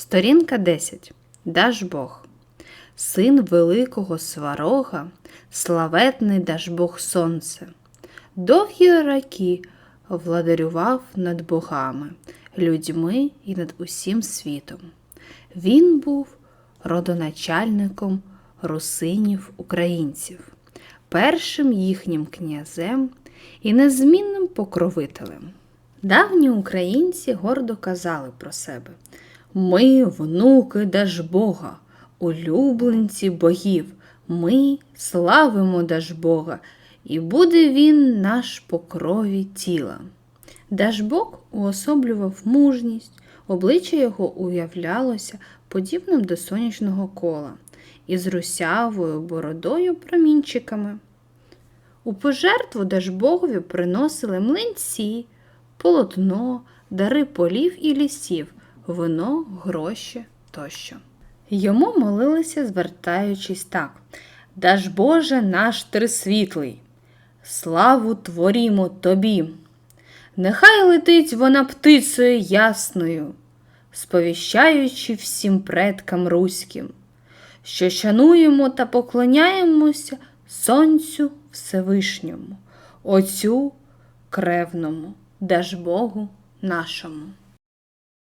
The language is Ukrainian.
Сторінка 10. Дажбог. Син великого сварога, славетний Дажбог сонце. Довгі роки владарював над богами, людьми і над усім світом. Він був родоначальником русинів українців, першим їхнім князем і незмінним покровителем. Давні українці гордо казали про себе: Ми, внуки Дажбога, улюбленці богів, ми славимо Дажбога, і буде він наш по крові тіла. Дажбог уособлював мужність, обличчя його уявлялося подібним до сонячного кола із русявою бородою промінчиками. У пожертву Дажбогові приносили млинці, полотно, дари полів і лісів, вино, гроші тощо. Йому молилися, звертаючись так: Даж Боже наш трисвітлий, славу творімо тобі. Нехай летить вона птицею ясною, сповіщаючи всім предкам руським, що шануємо та поклоняємося Сонцю Всевишньому, Отцю кревному, Дажбогу нашому.